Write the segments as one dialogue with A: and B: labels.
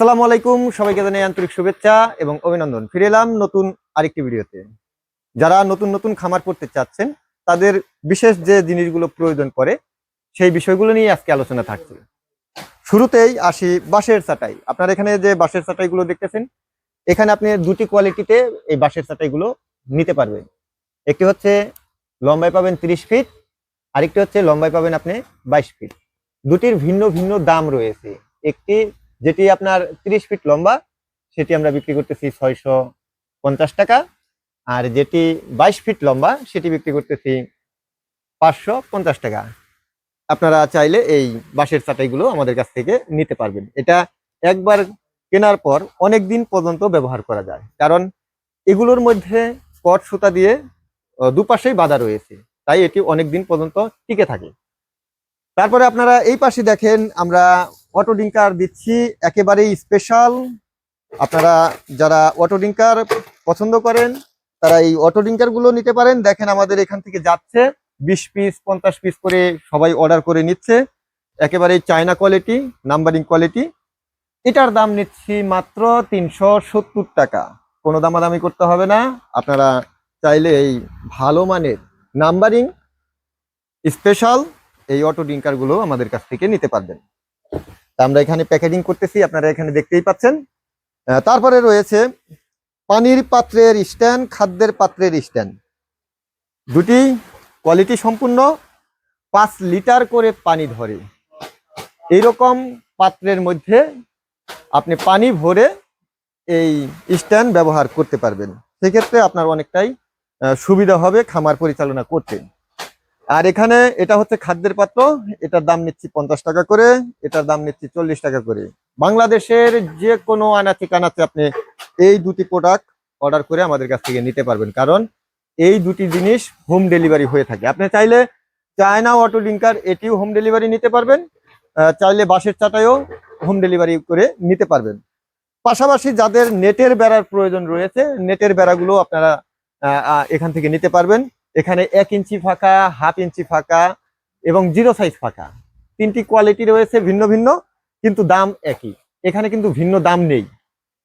A: আসসালামু আলাইকুম, সবাইকে জানাই আন্তরিক শুভেচ্ছা এবং অভিনন্দন। ফিরে এলাম নতুন আরেকটি ভিডিওতে। যারা নতুন নতুন খামার করতে চাচ্ছেন, তাদের বিশেষ যে জিনিসগুলো প্রয়োজন পড়ে, সেই বিষয়গুলো নিয়ে আজকে আলোচনা থাকছে। শুরুতেই আসি বাঁশের চাটাই আপনার এখানে যে বাঁশের চাটাইগুলো দেখতেছেন, এখানে আপনি দুটি কোয়ালিটিতে এই বাঁশের চাটাইগুলো নিতে পারবেন। একটি হচ্ছে লম্বায় পাবেন তিরিশ ফিট, আরেকটি হচ্ছে লম্বায় পাবেন আপনি বাইশ ফিট। দুটির ভিন্ন ভিন্ন দাম রয়েছে। একটি যেটি আপনার তিরিশ ফিট লম্বা, সেটি আমরা বিক্রি করতেছি ছয়শো পঞ্চাশ টাকা। আর যেটি বাইশ ফিট লম্বা, সেটি বিক্রি করতেছি পাঁচশো পঞ্চাশ টাকা। আপনারা চাইলে এই বাঁশের চাটাইগুলো আমাদের কাছ থেকে নিতে পারবেন। এটা একবার কেনার পর অনেক দিন পর্যন্ত ব্যবহার করা যায়। কারণ এগুলোর মধ্যে কট সুতা দিয়ে দুপাশেই বাঁধা রয়েছে। তাই এটি অনেক দিন পর্যন্ত টিকে থাকে। তারপরে আপনারা এই পাশে দেখেন আমরা অটো ডিঙ্কার দিচ্ছি, একেবারেই স্পেশাল আপনারা যারা অটো ডিঙ্কার পছন্দ করেন, তারা এই অটো ডিঙ্কারগুলো নিতে পারেন। দেখেন আমাদের এখান থেকে যাচ্ছে, বিশ পিস পঞ্চাশ পিস করে সবাই অর্ডার করে নিচ্ছে। একেবারেই চায়না কোয়ালিটি নাম্বারিং কোয়ালিটি এটার দাম নিচ্ছি মাত্র তিনশো সত্তর টাকা। কোনো দামাদামি করতে হবে না। আপনারা চাইলে এই ভালো মানের নাম্বারিং স্পেশাল এই অটো ডিঙ্কারগুলো আমাদের কাছ থেকে নিতে পারবেন। আমরা এখানে প্যাকেজিং করতেছি, আপনারা এখানে দেখতেই পাচ্ছেন। তারপরে রয়েছে পানির পাত্রের স্ট্যান্ড, খাদ্যের পাত্রের স্ট্যান্ড। দুটি কোয়ালিটি সম্পূর্ণ, পাঁচ লিটার করে পানি ধরে। এইরকম পাত্রের মধ্যে আপনি পানি ভরে এই স্ট্যান্ড ব্যবহার করতে পারবেন। সেক্ষেত্রে আপনার অনেকটাই সুবিধা হবে খামার পরিচালনা করতে। আর এখানে এটা হচ্ছে খাদ্যের পাত্র। এটার দাম নিচ্ছি পঞ্চাশ টাকা করে, এটার দাম নিচ্ছি চল্লিশ টাকা করে। বাংলাদেশের যে কোনো আনাচে কানাচে আপনি এই দুটি প্রোডাক্ট অর্ডার করে আমাদের কাছ থেকে নিতে পারবেন। কারণ এই দুটি জিনিস হোম ডেলিভারি হয়ে থাকে। আপনি চাইলে চায়না অটো লিঙ্কার এটিও হোম ডেলিভারি নিতে পারবেন চাইলে বাসের চাটায়ও হোম ডেলিভারি করে নিতে পারবেন। পাশাপাশি যাদের নেটের বেড়ার প্রয়োজন রয়েছে, নেটের বেড়াগুলো আপনারা এখান থেকে নিতে পারবেন। এখানে এক ইঞ্চি ফাঁকা, হাফ ইঞ্চি ফাঁকা এবং জিরো সাইজ ফাঁকা। তিনটি কোয়ালিটি রয়েছে ভিন্ন ভিন্ন, কিন্তু দাম একই। এখানে কিন্তু ভিন্ন দাম নেই।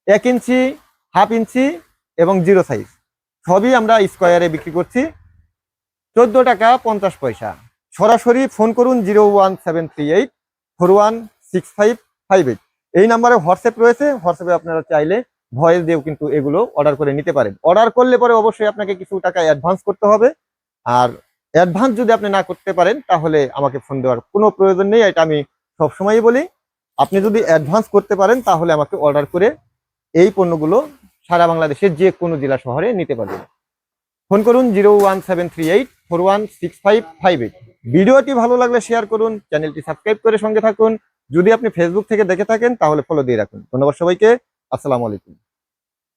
A: এক ইঞ্চি, হাফ ইঞ্চি এবং জিরো সাইজ। সবই আমরা স্কোয়ারে বিক্রি করছি। চোদ্দ টাকা পঞ্চাশ পয়সা। সরাসরি ফোন করুন zero one seven three eight, four one six five five eight. এই নাম্বারে হোয়াটসঅ্যাপ রয়েছে। হোয়াটসঅ্যাপে আপনারা চাইলে ভয়েস দিয়েও কিন্তু এগুলো অর্ডার করে নিতে পারেন। অর্ডার করলে পরে অবশ্যই আপনাকে কিছু টাকা অ্যাডভান্স করতে হবে। আর অ্যাডভান্স যদি আপনি না করতে পারেন, তাহলে আমাকে ফোন দেওয়ার কোনো প্রয়োজন নেই, এটা আমি সবসময়ই বলি। আপনি যদি অ্যাডভান্স করতে পারেন, তাহলে আমাকে অর্ডার করে এই পণ্যগুলো সারা বাংলাদেশের যে কোনো জেলা শহরে নিতে পারবেন। ফোন করুন zero one seven three eight four one six five five eight. ভিডিওটি ভালো লাগলে শেয়ার করুন, চ্যানেলটি সাবস্ক্রাইব করে সঙ্গে থাকুন। যদি আপনি ফেসবুক থেকে দেখে থাকেন, তাহলে ফলো দিয়ে রাখুন। ধন্যবাদ সবাইকে, আসসালামু আলাইকুম।